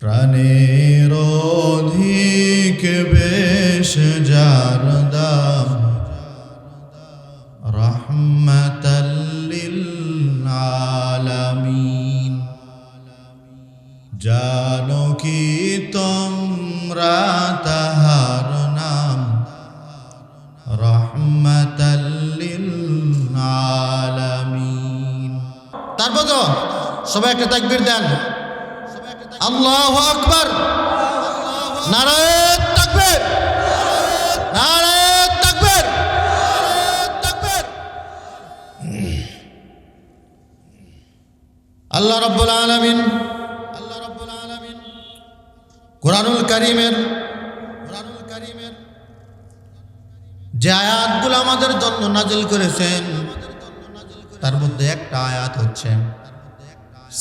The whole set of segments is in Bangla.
প্রাণের অধিক বেশ যার দাম। রহমতাল্লিল আলামিন জানো কি তোমরা তাহার নাম? রহমতাল্লিল আলামিন তারপর তো সবাই একটা তাকবীর দেন আল্লাহ আকবার নারায়ণ তাকবীর নারায়ণ তাকবীর তাকবীর আল্লাহ রাব্বুল আলামিন আল্লাহ রাব্বুল আলামিন কোরআনুল কারীমের কোরআনুল কারীমের যে আয়াতগুলো আমাদের জন্য নাজিল করেছেন, তার মধ্যে একটা আয়াত হচ্ছে,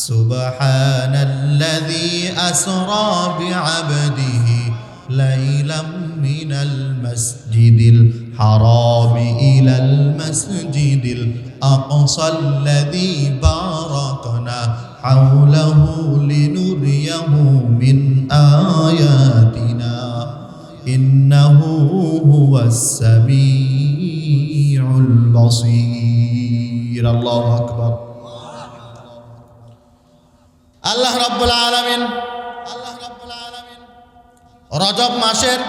সুবহানাল্লাযী আসরা বিআবদিহি লাইলাম মিনাল মাসজিদিল হারাম ইলাল মাসজিদিল আকসাল্লাযী বারাকনা হাওলাহু লিনুরিয়াহু মিন আয়াতিনা ইন্নাহু হুয়াস সামিউল বাসীর আল্লাহু আকবার আল্লাহ রাব্বুল আলামিন আল্লাহ রাব্বুল আলামিন রজব মাসের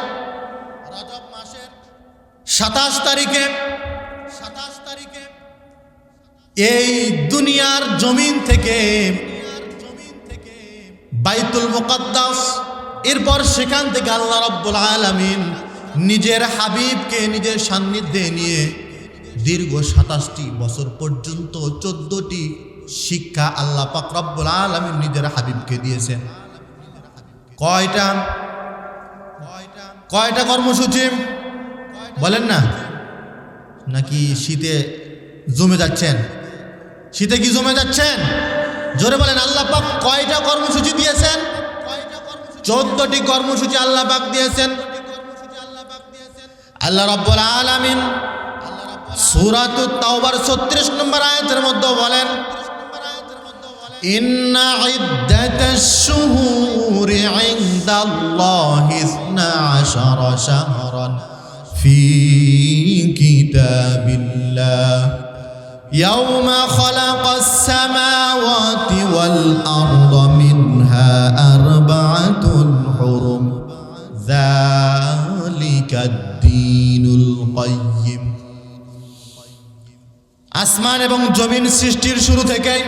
রজব মাসের 27 তারিখে 27 তারিখে এই দুনিয়ার জমিন থেকে বাইতুল মুকদ্দাস, এরপর সেখান থেকে আল্লাহ রাব্বুল আলামিন নিজের হাবিবকে নিজের সান্নিধ্যে নিয়ে দীর্ঘ সাতাশটি বছর পর্যন্ত চোদ্দটি শিক্ষা আল্লাহ পাক রব্বুল আলামিন নিজের হাবিবকে দিয়েছেন। কয়টা? কয়টা কর্মসূচি? বলেন না। নাকি শীতে জমে যাচ্ছেন? শীতে কি জমে যাচ্ছেন জোরে বলেন আল্লাহ পাক কয়টা কর্মসূচি দিয়েছেন চোদ্দটি কর্মসূচি আল্লাহ পাক দিয়েছেন আল্লাহ রাব্বুল আলামিন সূরাতুত তাওবার 36 নম্বর আয়াতের মধ্যে বলেন إن عدة الشهور عند الله اثنا عشر شهرا في كتاب الله يوم خلق السماوات والأرض منها أربعة حرم ذلك الدين القيم আসমান এবং জমিন সৃষ্টির শুরু থেকেই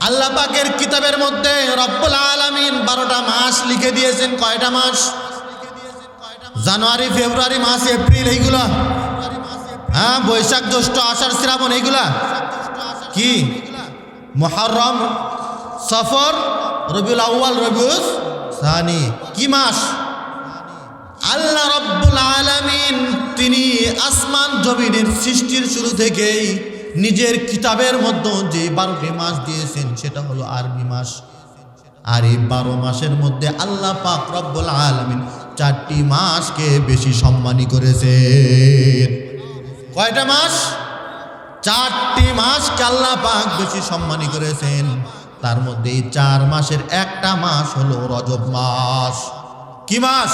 আল্লাহ পাকের কিতাবের মধ্যে রব্বুল আলামিন বারোটা মাস লিখে দিয়েছেন কয়টা মাস জানুয়ারি ফেব্রুয়ারি মাস এপ্রিল এইগুলা হ্যাঁ বৈশাখ জ্যৈষ্ঠ আষাঢ় শ্রাবণ, এইগুলা? কি? মহরম, সফর, রবিউল আউ্য়াল রবিউস সানি। কি মাস? আল্লাহ রব্বুল আলামিন, তিনি আসমান জমিনের সৃষ্টির শুরু থেকেই নিজের কিতাবের মধ্যে যে বারোটি মাস দিয়েছেন, সেটা হলো আরবি মাস। আর এই বারো মাসের মধ্যে আল্লাহ পাক রব্বুল আলামিন চারটি মাসকে বেশি সম্মানী করেছেন। কয়টা মাস? চারটি মাস কাল্লা পাক বেশি সম্মানী করেছেন। তার মধ্যে চার মাসের একটা মাস হলো রজব মাস। কি মাস?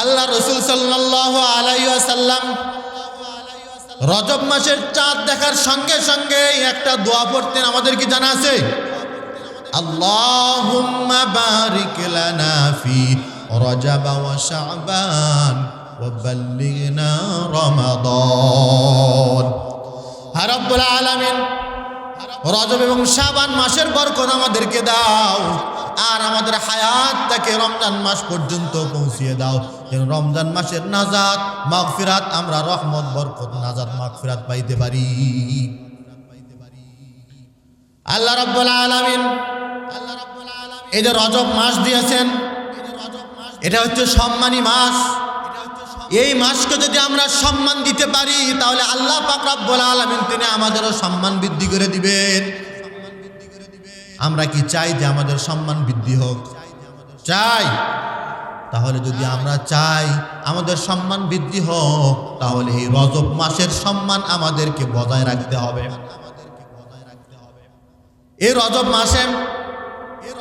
আল্লাহ রসুল সাল্লাহ আলাইসাল্লাম রজব মাসের চাঁদ দেখার সঙ্গে সঙ্গে একটা দোয়া পড়তেন, আমাদের কি জানা আছে? আল্লাহুম্মা বারিক লানা ফি রজব ওয়া শাবান ওয়া বাল্লিগনা রমাদান। রব্বুল আলামিন, রজব এবং শাবান মাসের বরকত আমাদেরকে দাও আর আমাদের হায়াতটাকে রমজান মাস পর্যন্ত পৌঁছিয়ে দাও। যেন রমজান মাসের নাজাত, মাগফিরাত, আমরা রহমত, বরকত, নাজাত, মাগফিরাত পাইতে পারি। আল্লাহ রাব্বুল আলামিন আল্লাহ রাব্বুল আলামিন, এই যে রজব মাস দিয়েছেন, এটা হচ্ছে সম্মানী মাস। এই মাসকে যদি আমরা সম্মান দিতে পারি, তাহলে আল্লাহ পাক রব্বুল আলামিন তিনি আমাদেরও সম্মান বৃদ্ধি করে দিবেন। আমরা কি চাই যে আমাদের সম্মান বৃদ্ধি হোক? চাই। তাহলে যদি আমরা চাই আমাদের সম্মান বৃদ্ধি হোক, তাহলে এই রজব মাসের সম্মান আমাদেরকে বজায় রাখতে হবে। এই রজব মাসে,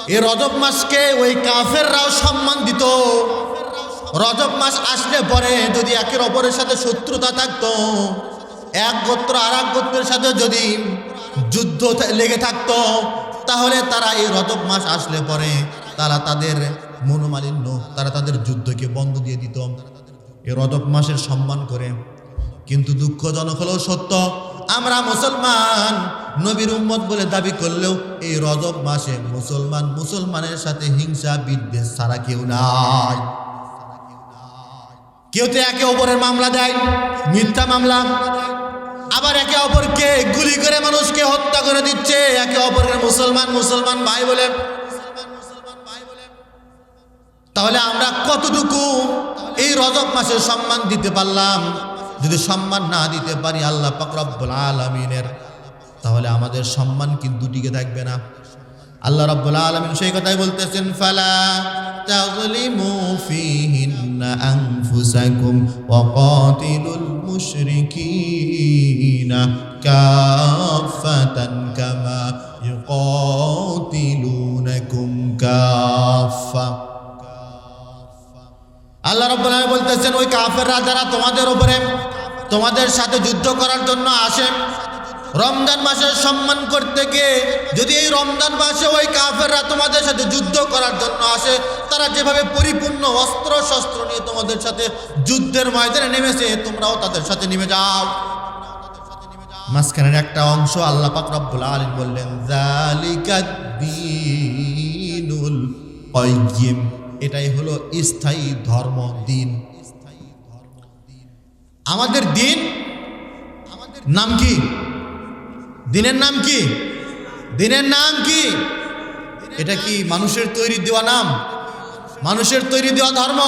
এই রজব মাসকে ওই কাফেররাও সম্মান দিত। রজব মাস আসলে পরে যদি একের অপরের সাথে শত্রুতা থাকতো, এক গোত্র আর এক গোত্রের সাথে যদি যুদ্ধ লেগে থাকতো, তাহলে তারা এই রজব মাস আসলে পরে তারা তাদের মনোমালিন্য, তারা তাদের যুদ্ধকে বন্ধ দিয়ে দিত। এই রজব মাসের সম্মান করে। কিন্তু দুঃখজনক হলেও সত্য, আমরা মুসলমান, নবীর উম্মত বলে দাবি করলেও এই রজব মাসে মুসলমান মুসলমানের সাথে হিংসা বিদ্বেষ ছাড়া কেউ নাই। কেউ তো একে অপরের মামলা দেয়, মিথ্যা মামলা। আবার একে অপরকে গুলি করে মানুষকে হত্যা করে দিচ্ছে, একে অপরের মুসলমান মুসলমান ভাই বলে। তাহলে আমরা কতটুকু এই রজব মাসে সম্মান দিতে পারলাম? যদি সম্মান না দিতে পারি আল্লাহ পাকরব্বুল আলমিনের, তাহলে আমাদের সম্মান কিন্তু টিকে থাকবে না। আল্লাহ রাব্বুল আলামিন সেই কথাই বলতেছেন, ফালা ফীহিন্না ওয়া কাতিলুল মুশরিকিনা কাফাতান কামা ইউকাতিলুনাকুম কাফা আল্লাহ রাব্বুল বলতেছেন, ওই কাফেররা যারা তোমাদের উপরে, তোমাদের সাথে যুদ্ধ করার জন্য আসে রমজান মাসের সম্মান করতে গিয়ে যদি এই রমজান মাসে ওই কাফেররা তোমাদের সাথে যুদ্ধ করার জন্য আসে, তারা যেভাবে পরিপূর্ণ অস্ত্র শস্ত্র নিয়ে তোমাদের সাথে যুদ্ধের ময়দানে নেমেছে, তোমরাও তাদের সাথে নেমে যাও। মাঝখানের একটা অংশ আল্লাহ পাক রব্বুল আলামিন বললেন জালিকাদ দীনুল কাইয়্যিম। এটাই হলো স্থায়ী ধর্ম, দিন। আমাদের দিন, আমাদের নাম কি? দিনের নাম কি? দিনের নাম কি? এটা কি মানুষের তৈরি দেওয়া নাম? মানুষের তৈরি দেওয়া ধর্ম?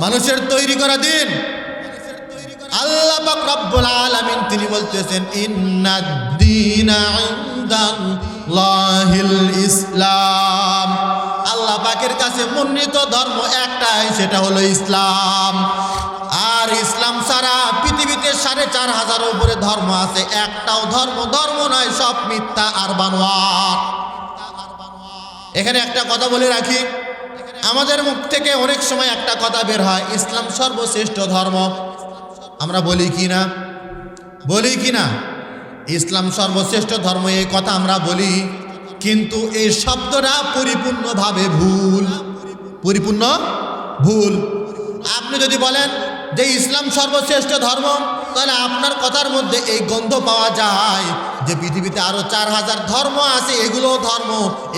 মানুষের তৈরি করা দিন? আল্লাহ রব্বুল আলামিন তিনি বলতেছেন ইসলাম। আল্লাহ পাকের কাছে মনোনীত ধর্ম একটাই, সেটা হলো ইসলাম। আর ইসলাম ছাড়া পৃথিবীতে সাড়ে চার হাজার উপরে ধর্ম আছে। একটাও ধর্ম ধর্ম নয়, সব মিথ্যা আর বানোয়ার এখানে একটা কথা বলে রাখি। আমাদের মুখ থেকে অনেক সময় একটা কথা বের হয়, ইসলাম সর্বশ্রেষ্ঠ ধর্ম। আমরা বলি কি না? বলি কি না? ইসলাম সর্বশ্রেষ্ঠ ধর্ম, এই কথা আমরা বলি, কিন্তু এই শব্দটা পরিপূর্ণভাবে ভুল। পরিপূর্ণ ভুল। আপনি যদি বলেন যে ইসলাম সর্বশ্রেষ্ঠ ধর্ম, তাহলে আপনার কথার মধ্যে এই গন্ধ পাওয়া যায় যে পৃথিবীতে আরও চার হাজার ধর্ম আছে এগুলো ধর্ম,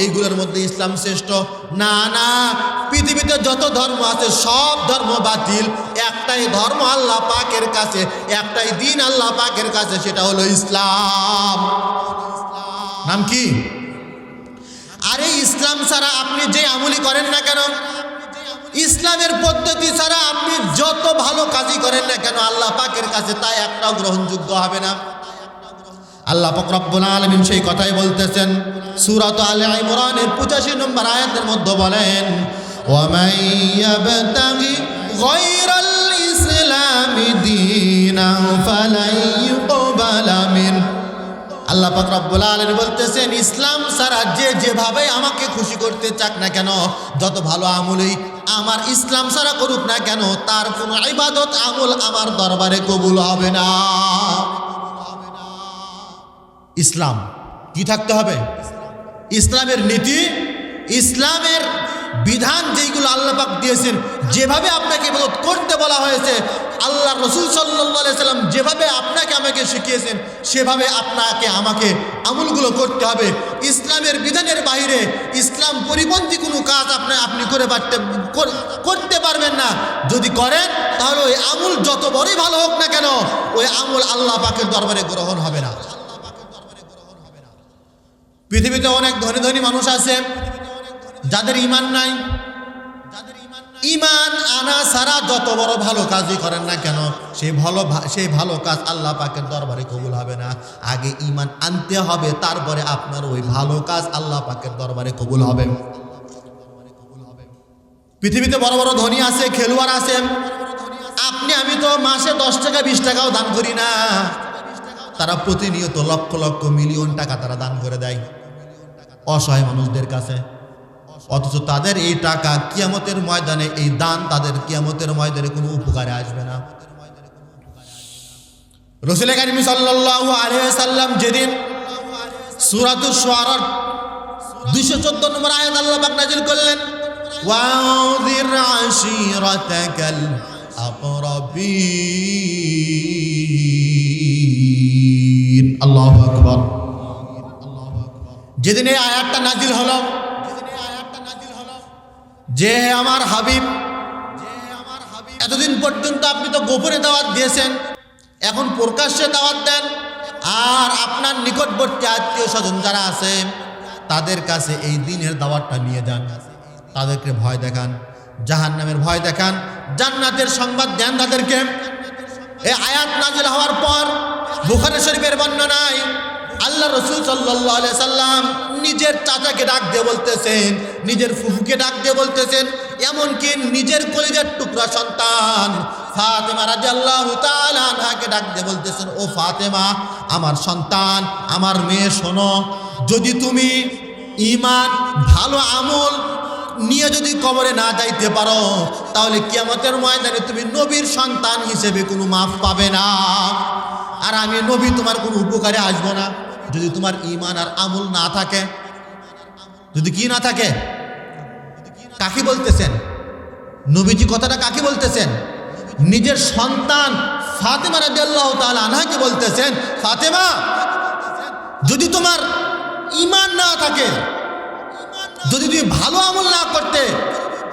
এইগুলোর মধ্যে ইসলাম শ্রেষ্ঠ। না না, পৃথিবীতে যত ধর্ম আছে, সব ধর্ম বাতিল। একটাই ধর্ম আল্লাহ পাকের কাছে, একটাই দিন আল্লাহ পাকের কাছে, সেটা হলো ইসলাম। নাম কি? আরে ইসলাম ছাড়া আপনি যে আমলি করেন না কেন? ইসলামের পদ্ধতি ছাড়া আপনি যত ভালো কাজই করেন না কেন, আল্লাহ পাকের কাছে তাই একটাও গ্রহণযোগ্য হবে না। আল্লাহ পাক রব্বুল আলামিন সেই কথাই বলতেছেন। সূরাত আলে ইমরানের 85 নম্বর আয়াতের মধ্যে বলেন ওয়ামাই ইয়াবতাগি গায়রাল ইসলামি দীনান ফালাই আল্লাহ পাক রব্বুল আলামিন বলতেছেন, ইসলাম সারা যে যেভাবে আমাকে খুশি করতে চাক না কেন, যত ভালো আমলই আমার ইসলাম ছাড়া করুক না কেন, তার কোনো ইবাদত, আমল আমার দরবারে কবুল হবে না। ইসলাম, কি থাকতে হবে? ইসলামের নীতি, ইসলামের বিধান যেইগুলো আল্লাহ পাক দিয়েছেন, যেভাবে আপনাকে ইবাদত করতে বলা হয়েছে আল্লাহ রসুল সাল্লাম যেভাবে আপনাকে আমাকে শিখিয়েছেন, সেভাবে আপনাকে আমাকে আমলগুলো করতে হবে। ইসলামের বিধানের বাইরে ইসলাম পরিপন্থী কোনো কাজ আপনি আপনি করে পারতে করতে পারবেন না। যদি করেন, তাহলে ওই আমল যত বড়ই ভালো হোক না কেন, ওই আমল আল্লাহ পাকের দরবারে গ্রহণ হবে না। পৃথিবীতে অনেক ধনী ধনী মানুষ আছে যাদের ইমান নাই, ইমান আনা ছাড়া যত বড় ভালো কাজই করেন না কেন সেই ভালো সেই ভালো কাজ আল্লাহ পাকের দরবারে কবুল হবে না। আগে ইমান আনতে হবে, তারপরে আপনার ওই ভালো কাজ আল্লাহ পাকের দরবারে কবুল হবে। পৃথিবীতে বড় বড় ধনী আছে, খেলোয়াড় আছে। আপনি, আমি তো মাসে দশ টাকা, বিশ টাকাও দান করি না। তারা প্রতিনিয়ত লক্ষ লক্ষ মিলিয়ন টাকা তারা দান করে দেয়। অসহায় মানুষদের কাছে। অথচ তাদের এই টাকা কিয়ামতের ময়দানে, এই দান তাদের কিয়ামতের ময়দানে কোনো উপকারে আসবে না। রসুল কারিম সাল্লাল্লাহু আলাইহি সাল্লাম যেদিন সূরাতুশ শুআরা 214 নম্বর আয়াত আল্লাহ নাযিল করলেন, ওয়াউযির আশিরাতাকাল আকরাবিন আল্লাহু আকবার। যেদিন এই আয়াতটা নাজিল হলো যে আমার হাবিব, এতদিন পর্যন্ত আপনি তো গোপনে দাওয়াত দিয়েছেন, এখন প্রকাশ্যে দাওয়াত দেন, আর আপনার নিকটবর্তী আত্মীয় স্বজন যারা আছে, তাদের কাছে এই দিনের দাওয়াতটা নিয়ে যান। তাদেরকে ভয় দেখান জাহান নামের ভয় দেখান, জান্নাতের সংবাদ দেন তাদেরকে। এই আয়াত নাজিল হওয়ার পর, বুখারি শরীফের বর্ণনায় আল্লাহ রসুল সাল্লাহ সাল্লাম নিজের চাচাকে ডাক দিয়ে বলতেছেন, নিজের ফুফুকে ডাক দিয়ে বলতেছেন, এমনকি নিজের কলিজার টুকরা সন্তান ফাতেমা ডাক দিয়ে বলতেছেন, ও ফাতেমা, আমার সন্তান, আমার মেয়ে, শোনো, যদি তুমি ইমান ভালো আমল নিয়ে যদি না যাইতে পারো, তাহলে কিয়ামতের ময়দানে তুমি নবীর সন্তান হিসেবে কোনো মাফ পাবে না। আর আমি নবী, তোমার কোনো উপকারে আসব না। যদি তোমার ইমান আর আমল না থাকে, যদি কি না থাকে? কাকে বলতেছেন? নবীজি কথাটা কাকে বলতেছেন? নিজের সন্তান ফাতেমা রাদিয়াল্লাহু তাআলা আনহাকে বলতেছেন, ফাতেমা, যদি তোমার ইমান না থাকে, যদি তুমি ভালো আমল না করতে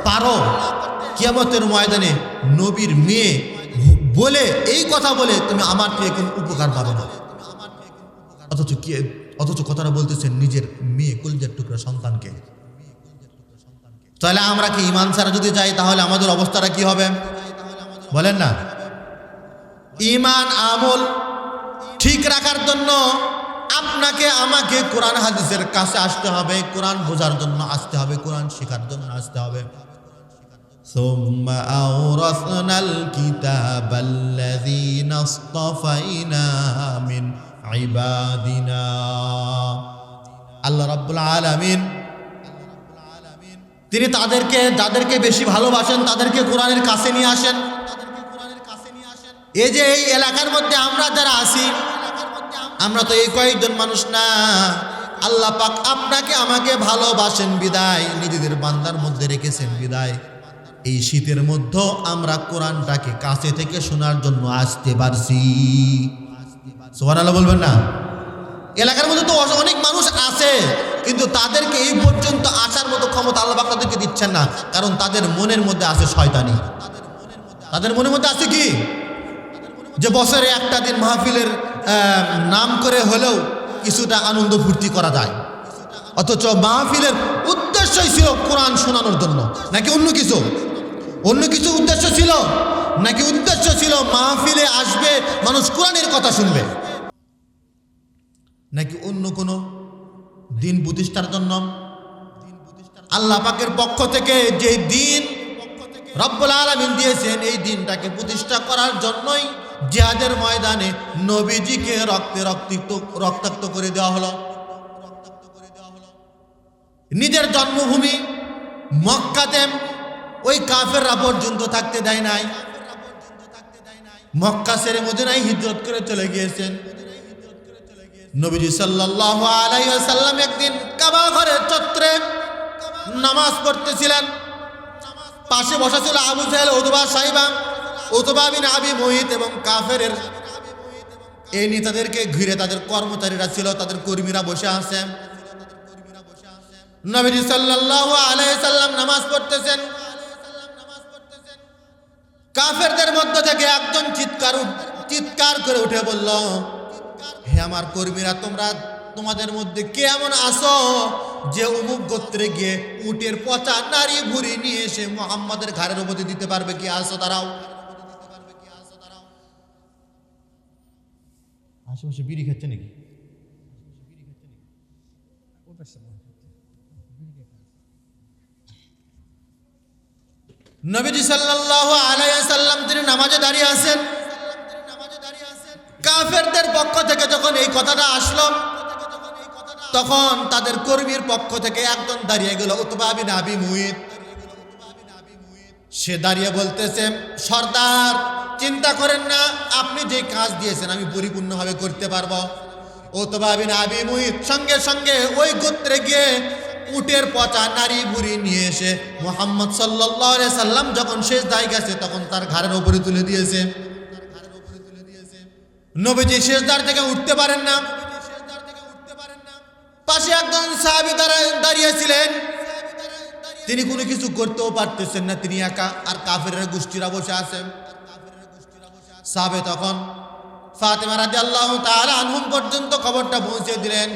পারো, কিয়ামতের ময়দানে নবীর মেয়ে বলে, এই কথা বলে তুমি আমার থেকে কোনো উপকার পাবে না। অথচ কি অথচ কথাটা বলতেছেন নিজের মেয়ে কলজার টুকরা সন্তানকে তাহলে আমরা কি ইমান ছাড়া যদি যাই তাহলে আমাদের অবস্থাটা কি হবে বলেন না ইমান আমল ঠিক রাখার জন্য আপনাকে আমাকে কোরআন হাদিসের কাছে আসতে হবে কোরআন বোঝার জন্য আসতে হবে কোরআন শেখার জন্য আসতে হবে ثم أورثنا الكتاب الذين اصطفينا من আল্লাহ তিনি তাদেরকে, যাদেরকে বেশি ভালোবাসেন, তাদেরকে কোরআনের কাছে নিয়ে আসেন। এই যে এই এলাকার মধ্যে আমরা যারা আছি, আমরা তো এই কয়েকজন মানুষ না। আল্লাহ পাক আপনাকে, আমাকে ভালোবাসেন, বিদায়। নিজেদের বান্দার মধ্যে রেখেছেন, বিদায়। এই শীতের মধ্যেও আমরা কোরআনটাকে কাছে থেকে শোনার জন্য আসতে পারছি। সোহান আল্লাহ বলবেন না? এলাকার মধ্যে তো অনেক মানুষ আছে, কিন্তু তাদেরকে এই পর্যন্ত আসার মতো ক্ষমতা আল্লাহ তাদেরকে দিচ্ছেন না, কারণ তাদের মনের মধ্যে আছে শয়তানি। তাদের মনের মধ্যে আছে কি? যে বছরে একটা দিন মাহফিলের নাম করে হলেও কিছুটা আনন্দ ফুর্তি করা যায়। অথচ মাহফিলের উদ্দেশ্যই ছিল কোরআন শোনানোর জন্য, নাকি অন্য কিছু? অন্য কিছু উদ্দেশ্য ছিল? নাকি উদ্দেশ্য ছিল মাহফিলে আসবে, মানুষ কোরআনের কথা শুনবে? নাকি অন্য কোনো দিন প্রতিষ্ঠার জন্য? আল্লাহ পাকের পক্ষ থেকে যে দিন রব্বুল আলমিন দিয়েছেন, এই দিনটাকে প্রতিষ্ঠা করার জন্যই জিহাদের ময়দানে নবীজিকে রক্তে রক্তিত রক্তাক্ত করে দেওয়া হলো। নিজের জন্মভূমি মক্কাতে ওই কাফেররা পর্যন্ত থাকতে দেয় নাই। মক্কা সেরে মদিনায় হিজরত করে চলে গিয়েছেন। নবীজি সাল্লাল্লাহু আলাইহি ওয়াসাল্লাম একদিন কাবা ঘরের চত্বরে নামাজ পড়তেছিলেন। পাশে বসা ছিল আবু জাহেল, উতবা সাইবা, উতবা বিন আবি মোহিত এবং কাফেরের এই নেতাদেরকে ঘিরে তাদের কর্মচারীরা ছিল, তাদের কর্মীরা বসে আছে নবীজি সাল্লাল্লাহু আলাইহি সাল্লাম নামাজ পড়তেছেন। কাফেরদের মধ্য থেকে একজন চিৎকার চিৎকার করে উঠে বলল, হে আমার কর্মীরা, তোমরা তোমাদের মধ্যে কে এমন আসো যে অমুক গোত্রে গিয়ে উটের পচা নারী ভুড়ি নিয়ে এসে মোহাম্মদের ঘাড়ের উপরে দিতে পারবে কি? আসো দাঁড়াও। আশেপাশে বিড়ি খাচ্ছে নাকি? নবীজি সাল্লাল্লাহু আলাইহি সাল্লাম তিনি নামাজে দাঁড়িয়ে আছেন। কাফেরদের পক্ষ থেকে যখন এই কথাটা আসলো, তখন তাদের কর্মীর পক্ষ থেকে একজন দাঁড়িয়ে গেল, উতবা বিন আবি মুহিত সে দাঁড়িয়ে বলতেছে, সর্দার, চিন্তা করেন না, আপনি যে কাজ দিয়েছেন আমি পরিপূর্ণভাবে করতে পারব। উতবা বিন আবি মুহিত সঙ্গে সঙ্গে ওই গোত্রে গিয়ে উটের পচা নারী বুড়ি নিয়ে এসে মোহাম্মদ সাল্লাহ সাল্লাম যখন শেষ দায় গেছে, তখন তার ঘাড়ের উপরে তুলে দিয়েছে। নবীজি শেষদার থেকে উঠতে পারেন না। পাশে একজন সাহাবি দাঁড়িয়েছিলেন। তিনি কোনো কিছু করতেও পারতেছেন না, তিনি একা আর কাফের গোষ্ঠীরা বসে আছেন। সাহাবে তখন ফাতেমা রাজি আল্লাহ আনহুম পর্যন্ত খবরটা পৌঁছে দিলেন।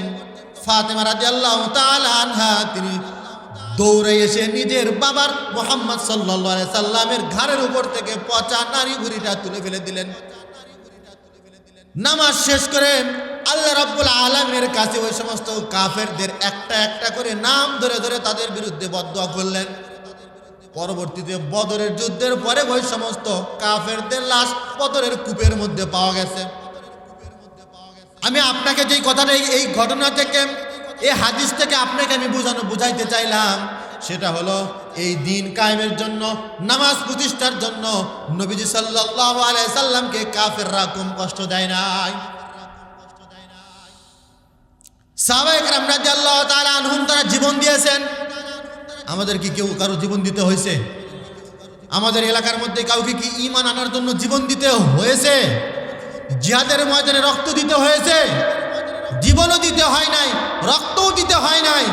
ফাতেমা রাজি আল্লাহ আনহা, তিনি দৌড়ে এসে নিজের বাবার মোহাম্মদ সাল্লা সাল্লামের ঘাড়ের উপর থেকে পচা নারী বুড়িটা তুলে ফেলে দিলেন। নামাজ শেষ করেন আল্লাহ রাব্বুল আলমের কাছে ওই সমস্ত কাফেরদের একটা একটা করে নাম ধরে ধরে তাদের বিরুদ্ধে বদয়া করলেন। পরবর্তীতে বদরের যুদ্ধের পরে ওই সমস্ত কাফেরদের লাশ বদরের কূপের মধ্যে পাওয়া গেছে। আমি আপনাকে যেই কথাটা, এই ঘটনা থেকে, এই হাদিস থেকে আপনাকে আমি বোঝানো, বুঝাইতে চাইলাম, সেটা হলো এই দিন কায়েমের জন্য, নামাজ প্রতিষ্ঠার জন্য নবীজি সাল্লাহ আলাইসাল্লামকে কাফেররা কম কষ্ট দেয় নাই। সাবেকরাম রাজ্লাহ তালা আনহুম তারা জীবন দিয়েছেন। আমাদের কি কেউ কারও জীবন দিতে হয়েছে? আমাদের এলাকার মধ্যে কাউকে কি ইমান আনার জন্য জীবন দিতে হয়েছে? জিহাদের ময়দানে রক্ত দিতে হয়েছে। জীবনও দিতে হয় নাই, রক্তও দিতে হয় নাই।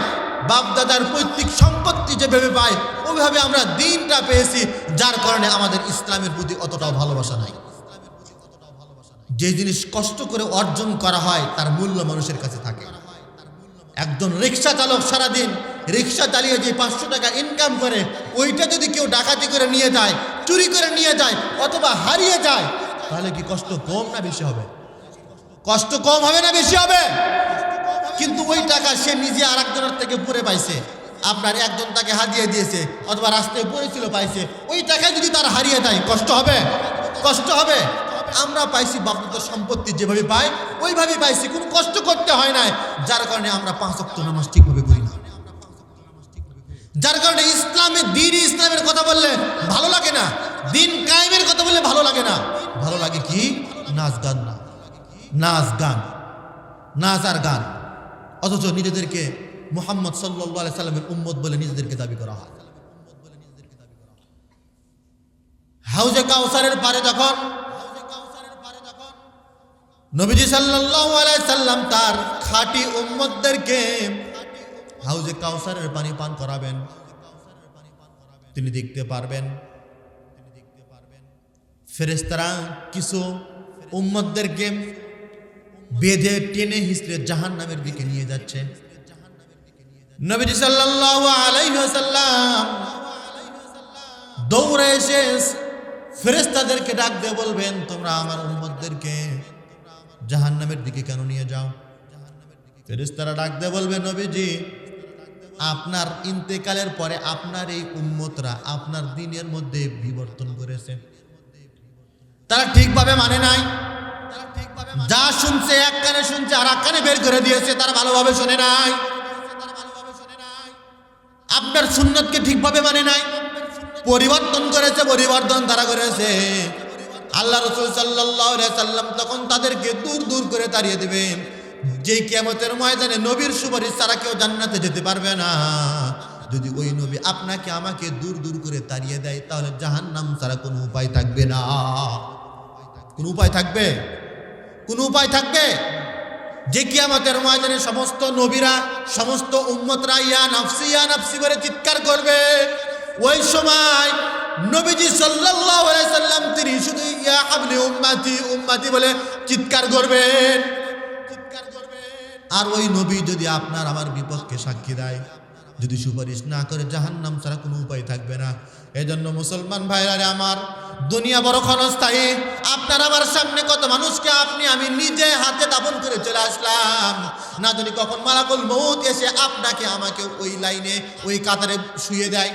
বাপদাদার পৈতৃক সম্পত্তি যেভাবে পায়, ওইভাবে আমরা দিনটা পেয়েছি, যার কারণে আমাদের ইসলামের প্রতি অতটাও ভালোবাসা নাই। যে জিনিস কষ্ট করে অর্জন করা হয়, তার মূল্য মানুষের কাছে থাকে। একজন রিক্সা চালক সারাদিন, রিক্সা চালিয়ে যে পাঁচশো টাকা ইনকাম করে, ওইটা যদি কেউ ডাকাতি করে নিয়ে যায়, চুরি করে নিয়ে যায়, অথবা হারিয়ে যায় তাহলে কি কষ্ট কম না বেশি হবে? কষ্ট কম হবে না বেশি হবে? কিন্তু ওই টাকা সে নিজে আর একজনের থেকে পরে পাইছে। আপনার একজন তাকে হারিয়ে দিয়েছে, অথবা রাস্তায় পড়েছিল পাইছে। ওই টাকা যদি তার হারিয়ে দেয় কষ্ট হবে? কষ্ট হবে? আমরা পাইছি বাপদাদার সম্পত্তি যেভাবে পাই ওইভাবে পাইছি। কোনো কষ্ট করতে হয় না যার কারণে আমরা পাঁচ অক্ট নামাজ ঠিকভাবে যার কারণে ইসলামের দিন ইসলামের কথা বললে ভালো লাগে না, দিন কায়েমের কথা বললে ভালো লাগে না। ভালো লাগে কি? নাচ গান না। নাচ গান। নাচ আর গান। অথচ নিজেদেরকে মোহাম্মদ সাল্লাহ সাল্লামের উম্মত বলে নিজেদেরকে দাবি করা হয়। হাউজে কাউসারের পারে যখন, নবীজি সাল্লাম তার খাঁটি উম্মতদেরকে হাউজে কাউসারের পানি পান করাবেন, তিনি দেখতে পারবেন। ফেরেস্তারা কিছু উম্মতদেরকে বেঁধে টেনে হিসড়ে জাহান নামের দিকে নিয়ে যাচ্ছে। নবীজি সাল্লাল্লাহু আলাইহি দৌড়ে এসে ফেরেশতাদেরকে ডাক দিয়ে বলবেন, তোমরা আমার উম্মতদেরকে জাহান্নামের দিকে কেন নিয়ে যাও? ফেরেশতারা ডাক দিয়ে বলবে, নবীজি আপনার ইন্তেকালের পরে আপনার এই উম্মতরা আপনার দিনের মধ্যে বিবর্তন করেছে। তারা ঠিকভাবে মানে নাই। যা শুনছে, এক কানে শুনছে আর এক কানে বের করে দিয়েছে, তারা ভালোভাবে শোনে নাই। আপনার সুন্নতকে ঠিকভাবে মানে নাই। পরিবর্তন করেছে, পরিবর্তন তারা করেছে। আল্লাহ রসুল সাল্লাহ সাল্লাম তখন তাদেরকে দূর দূর করে তাড়িয়ে দেবেন যে কেমতের ময়দানে নবীর সুপারিশ তারা কেউ জান্নাতে যেতে পারবে না। যদি ওই নবী আপনাকে আমাকে দূর দূর করে তাড়িয়ে দেয়, তাহলে জাহান্নাম ছাড়া কোনো উপায় থাকবে না। কোনো উপায় থাকবে? কোনো উপায় থাকবে? যে কিয়ামতের ময়দানে সমস্ত নবীরা, সমস্ত উম্মতরা ইয়া নাফসি ইয়া নাফসি করে চিৎকার করবে। ওই সময় নবীজি সাল্লাল্লাহু আলাইহি সাল্লাম তিনি শুধু ইয়া হাবলি উম্মতি উম্মতি বলে চিৎকার করবেন। আর ওই নবী যদি আপনার আমার বিপক্ষে সাক্ষী দেয়, যদি সুপারিশ না করে জাহান্নাম ছাড়া কোনো উপায় থাকবে না। এজন্য মুসলমান ভাইরা আমার, দুনিয়া বড় ক্ষণস্থায়ী। আপনার আমার সামনে কত মানুষকে আপনি, আমি নিজে হাতে দাপন করে চলে আসলাম। না জানি কখন মালাকুল মৌত এসে আপনাকে আমাকে ওই লাইনে, ওই কাতারে শুয়ে দেয়।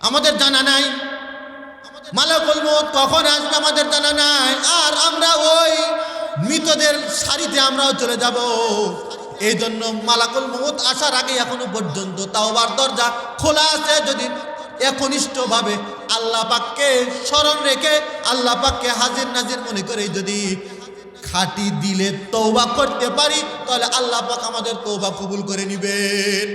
আমাদের জানা নাই। মালাকুল মৌত কখন আসবে আমাদের জানা নাই। আর আমরা ওই মৃতদের সারিতে আমরাও চলে যাব। এই জন্য মালাকুল মহুত আসার আগে এখনও পর্যন্ত তাওবার দরজা খোলা আছে। যদি একনিষ্ঠভাবে আল্লাহ পাককে স্মরণ রেখে আল্লাহ পাককে হাজির নাজির মনে করে যদি খাটি দিলে তৌবা করতে পারি, তাহলে আল্লাহ পাক আমাদের তৌবা কবুল করে নিবেন।